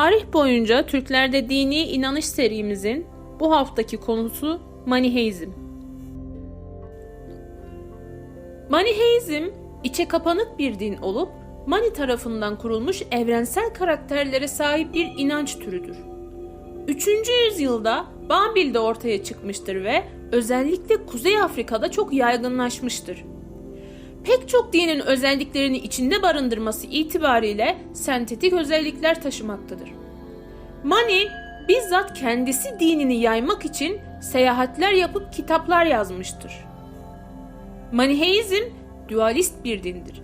Tarih boyunca Türklerde dini inanış serimizin bu haftaki konusu Maniheizm. Maniheizm, içe kapanık bir din olup Mani tarafından kurulmuş evrensel karakterlere sahip bir inanç türüdür. 3. yüzyılda Babil'de ortaya çıkmıştır ve özellikle Kuzey Afrika'da çok yaygınlaşmıştır. Pek çok dinin özelliklerini içinde barındırması itibariyle sentetik özellikler taşımaktadır. Mani bizzat kendisi dinini yaymak için seyahatler yapıp kitaplar yazmıştır. Maniheizm dualist bir dindir.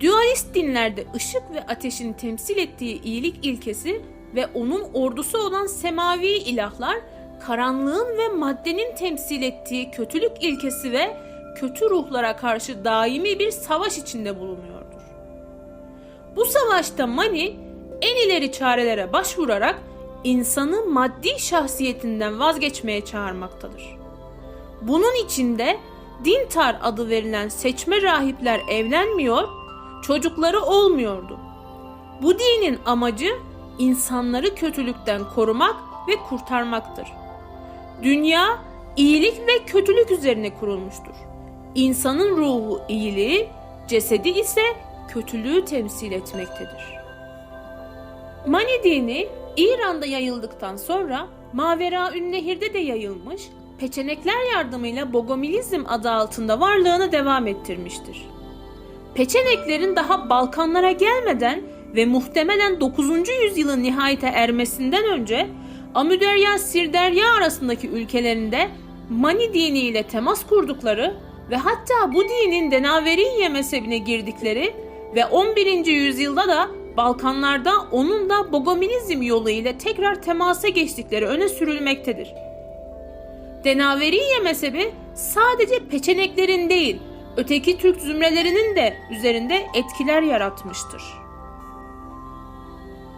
Dualist dinlerde ışık ve ateşin temsil ettiği iyilik ilkesi ve onun ordusu olan semavi ilahlar karanlığın ve maddenin temsil ettiği kötülük ilkesi ve kötü ruhlara karşı daimi bir savaş içinde bulunuyordur. Bu savaşta Mani en ileri çarelere başvurarak insanı maddi şahsiyetinden vazgeçmeye çağırmaktadır. Bunun içinde Dintar adı verilen seçme rahipler evlenmiyor, çocukları olmuyordu. Bu dinin amacı insanları kötülükten korumak ve kurtarmaktır. Dünya iyilik ve kötülük üzerine kurulmuştur. İnsanın ruhu iyiliği, cesedi ise kötülüğü temsil etmektedir. Mani dini İran'da yayıldıktan sonra Mavera Nehir'de de yayılmış, peçenekler yardımıyla Bogomilizm adı altında varlığını devam ettirmiştir. Peçeneklerin daha Balkanlara gelmeden ve muhtemelen 9. yüzyılın nihayete ermesinden önce Amüderya Sirderya arasındaki ülkelerinde Mani diniyle temas kurdukları ve hatta bu dinin Denaveriye mezhebine girdikleri ve 11. yüzyılda da Balkanlarda onun da Bogomilizm yolu ile tekrar temasa geçtikleri öne sürülmektedir. Denaveriye mezhebi sadece peçeneklerin değil, öteki Türk zümrelerinin de üzerinde etkiler yaratmıştır.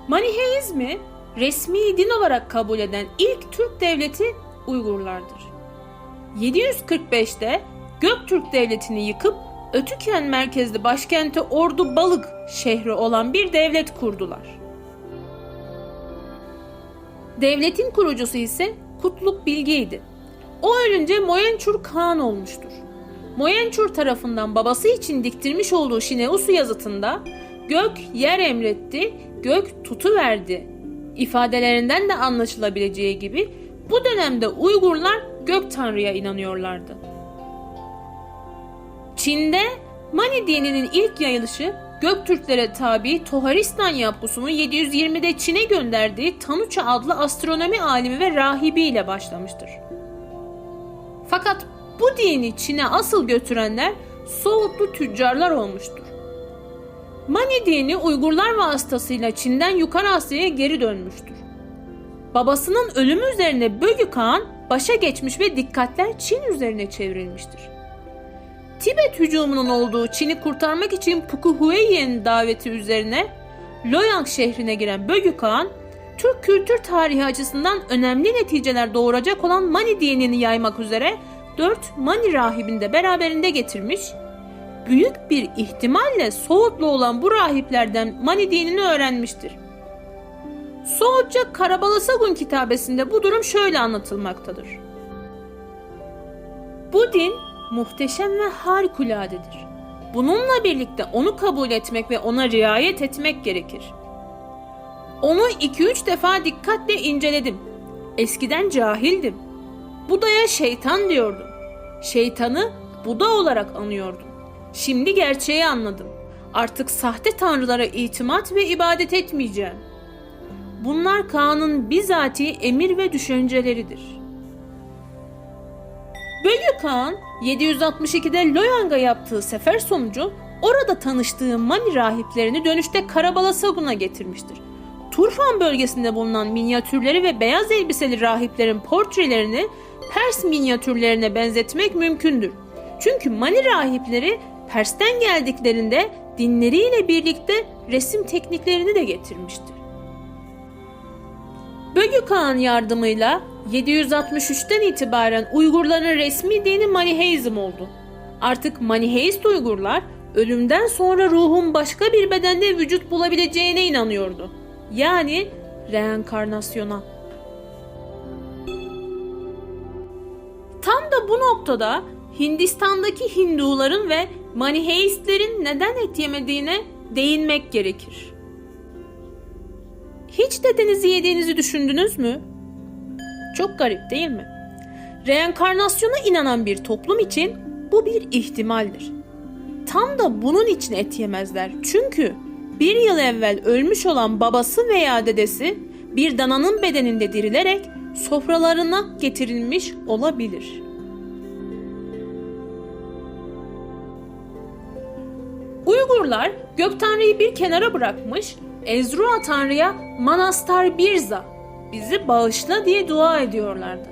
Maniheizmi resmi din olarak kabul eden ilk Türk devleti Uygurlardır. 745'te Göktürk devletini yıkıp Ötüken merkezli başkenti Ordu Balık şehri olan bir devlet kurdular. Devletin kurucusu ise Kutluk Bilge'ydi. O ölünce Moyençur Kağan olmuştur. Moyençur tarafından babası için diktirmiş olduğu Şineusu yazıtında gök yer emretti, gök tutu verdi ifadelerinden de anlaşılabileceği gibi bu dönemde Uygurlar gök tanrıya inanıyorlardı. Çin'de Mani dininin ilk yayılışı Göktürklere tabi Toharistan yapısını 720'de Çin'e gönderdiği Tanuça adlı astronomi alimi ve rahibi ile başlamıştır. Fakat bu dini Çin'e asıl götürenler Soğutlu tüccarlar olmuştur. Mani dini Uygurlar vasıtasıyla Çin'den Yukarı Asya'ya geri dönmüştür. Babasının ölümü üzerine Bölü Kağan başa geçmiş ve dikkatler Çin üzerine çevrilmiştir. Tibet hücumunun olduğu Çin'i kurtarmak için Pukuhueye'nin daveti üzerine Loyang şehrine giren Bölü Kağan, Türk kültür tarihi açısından önemli neticeler doğuracak olan Mani dinini yaymak üzere dört Mani rahibini de beraberinde getirmiş, büyük bir ihtimalle Soğutlu olan bu rahiplerden Mani dinini öğrenmiştir. Soğutça Karabalasagun kitabesinde bu durum şöyle anlatılmaktadır. Bu din muhteşem ve harikuladedir. Bununla birlikte onu kabul etmek ve ona riayet etmek gerekir. Onu 2-3 defa dikkatle inceledim. Eskiden cahildim. Buda'ya şeytan diyordum. Şeytanı Buda olarak anıyordum. Şimdi gerçeği anladım. Artık sahte tanrılara itimat ve ibadet etmeyeceğim. Bunlar Kaan'ın bizatihi emir ve düşünceleridir. Bölü Kaan 762'de Loyang'a yaptığı sefer sonucu orada tanıştığı Mani rahiplerini dönüşte Karabalasagun'a getirmiştir. Turfan bölgesinde bulunan minyatürleri ve beyaz elbiseli rahiplerin portrelerini Pers minyatürlerine benzetmek mümkündür. Çünkü Mani rahipleri Pers'ten geldiklerinde dinleriyle birlikte resim tekniklerini de getirmiştir. Bölü Kağan yardımıyla 763'ten itibaren Uygurların resmi dini Maniheizm oldu. Artık Maniheist Uygurlar ölümden sonra ruhun başka bir bedende vücut bulabileceğine inanıyordu. Yani reenkarnasyona. Tam da bu noktada Hindistan'daki Hinduların ve Maniheistlerin neden et yemediğine değinmek gerekir. Hiç dedenizi yediğinizi düşündünüz mü? Çok garip değil mi? Reenkarnasyona inanan bir toplum için bu bir ihtimaldir. Tam da bunun için et yemezler. Çünkü bir yıl evvel ölmüş olan babası veya dedesi bir dananın bedeninde dirilerek sofralarına getirilmiş olabilir. Uygurlar gök tanrıyı bir kenara bırakmış, Ezrua tanrıya Manastar Birza bizi bağışla diye dua ediyorlardı.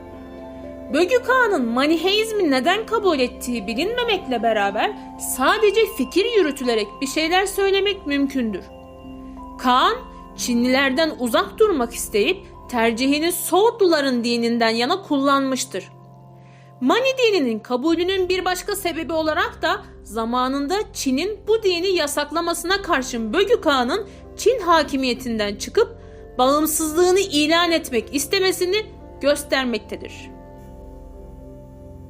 Bögü Kağan'ın Maniheizmi neden kabul ettiği bilinmemekle beraber sadece fikir yürütülerek bir şeyler söylemek mümkündür. Kaan, Çinlilerden uzak durmak isteyip tercihini Soğutluların dininden yana kullanmıştır. Mani dininin kabulünün bir başka sebebi olarak da zamanında Çin'in bu dini yasaklamasına karşın Bögü Kağan'ın Çin hakimiyetinden çıkıp bağımsızlığını ilan etmek istemesini göstermektedir.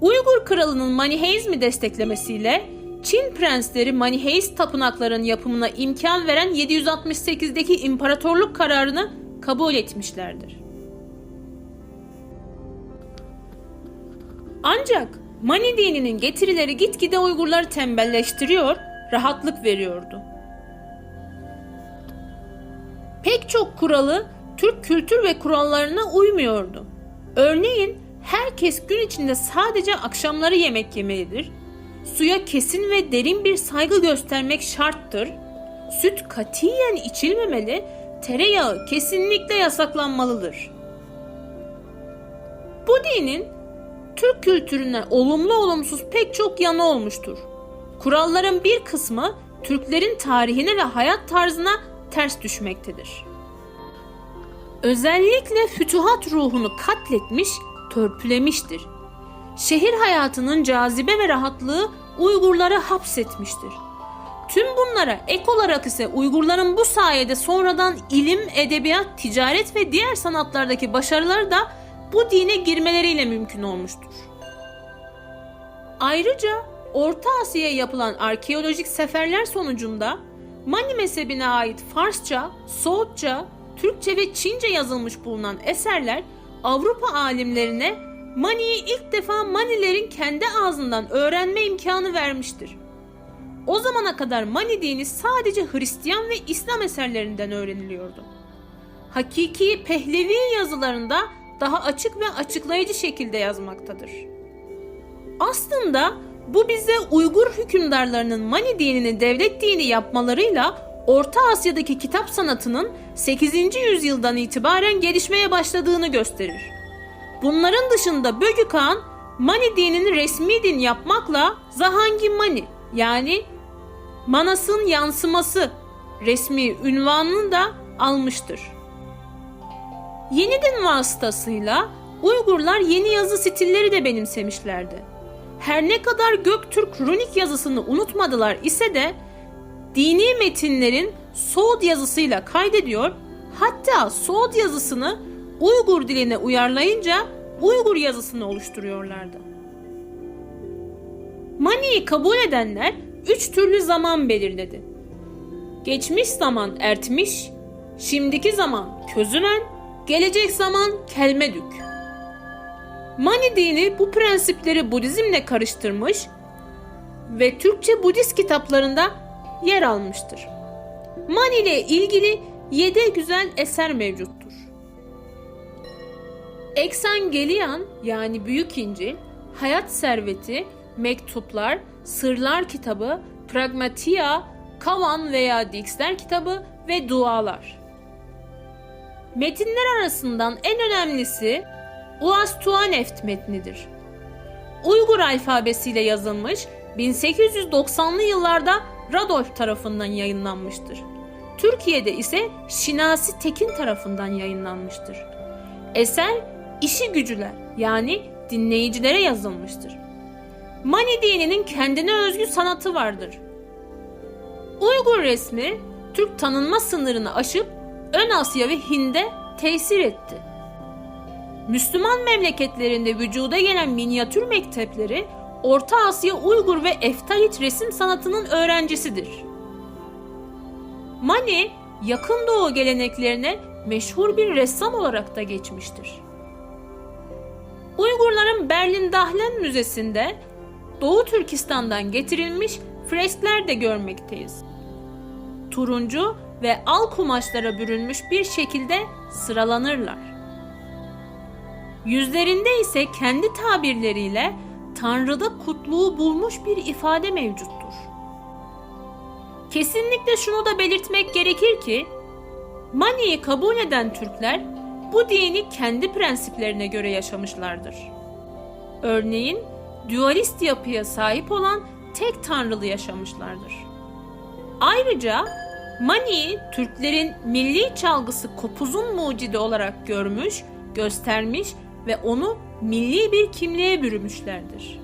Uygur kralının Maniheizmi desteklemesiyle Çin prensleri Maniheist tapınakların yapımına imkan veren 768'deki imparatorluk kararını kabul etmişlerdir. Ancak Mani dininin getirileri gitgide Uygurları tembelleştiriyor, rahatlık veriyordu. Pek çok kuralı Türk kültür ve kurallarına uymuyordu. Örneğin herkes gün içinde sadece akşamları yemek yemelidir. Suya kesin ve derin bir saygı göstermek şarttır. Süt katiyen içilmemeli, tereyağı kesinlikle yasaklanmalıdır. Bu dinin Türk kültürüne olumlu olumsuz pek çok yanı olmuştur. Kuralların bir kısmı Türklerin tarihine ve hayat tarzına ters düşmektedir. Özellikle fütuhat ruhunu katletmiş, törpülemiştir. Şehir hayatının cazibe ve rahatlığı Uygurları hapsetmiştir. Tüm bunlara ek olarak ise Uygurların bu sayede sonradan ilim, edebiyat, ticaret ve diğer sanatlardaki başarıları da bu dine girmeleriyle mümkün olmuştur. Ayrıca Orta Asya'ya yapılan arkeolojik seferler sonucunda Mani mezhebine ait Farsça, Soğutça, Türkçe ve Çince yazılmış bulunan eserler Avrupa alimlerine Mani'yi ilk defa Manilerin kendi ağzından öğrenme imkanı vermiştir. O zamana kadar Mani dini sadece Hristiyan ve İslam eserlerinden öğreniliyordu. Hakiki Pehlevi yazılarında daha açık ve açıklayıcı şekilde yazmaktadır. Aslında bu bize Uygur hükümdarlarının Mani dinini devlet dini yapmalarıyla Orta Asya'daki kitap sanatının 8. yüzyıldan itibaren gelişmeye başladığını gösterir. Bunların dışında Bögü Kağan Mani dinini resmi din yapmakla Zahangi Mani yani Manas'ın yansıması resmi ünvanını da almıştır. Yeni din vasıtasıyla Uygurlar yeni yazı stilleri de benimsemişlerdi. Her ne kadar Göktürk runik yazısını unutmadılar ise de dini metinlerin Soğud yazısıyla kaydediyor, hatta Soğud yazısını Uygur diline uyarlayınca Uygur yazısını oluşturuyorlardı. Mani'yi kabul edenler üç türlü zaman belirledi. Geçmiş zaman Ertmiş, şimdiki zaman Közümen, gelecek zaman Kelmedük. Mani dini bu prensipleri Budizmle karıştırmış ve Türkçe Budist kitaplarında yer almıştır. Mani ile ilgili yedi güzel eser mevcuttur. Eksangeliyan yani Büyük İncil, Hayat Serveti, Mektuplar, Sırlar Kitabı, Pragmatia, Kavan veya Dixler Kitabı ve Dualar. Metinler arasından en önemlisi Uastuaneft metnidir. Uygur alfabesiyle yazılmış 1890'lı yıllarda Radolf tarafından yayınlanmıştır. Türkiye'de ise Şinasi Tekin tarafından yayınlanmıştır. Eser işi gücüler yani dinleyicilere yazılmıştır. Mani dininin kendine özgü sanatı vardır. Uygur resmi Türk tanınma sınırını aşıp Ön Asya ve Hind'e tesir etti. Müslüman memleketlerinde vücuda gelen minyatür mektepleri Orta Asya Uygur ve Eftalit resim sanatının öğrencisidir. Mani, yakın doğu geleneklerine meşhur bir ressam olarak da geçmiştir. Uygurların Berlin Dahlen Müzesi'nde Doğu Türkistan'dan getirilmiş freskler de görmekteyiz. Turuncu ve al kumaşlara bürünmüş bir şekilde sıralanırlar. Yüzlerinde ise kendi tabirleriyle Tanrı'da kutluğu bulmuş bir ifade mevcuttur. Kesinlikle şunu da belirtmek gerekir ki Mani'yi kabul eden Türkler bu dini kendi prensiplerine göre yaşamışlardır. Örneğin dualist yapıya sahip olan tek tanrılı yaşamışlardır. Ayrıca Mani'yi Türklerin milli çalgısı kopuzun mucidi olarak görmüş, göstermiş ve onu milli bir kimliğe bürümüşlerdir.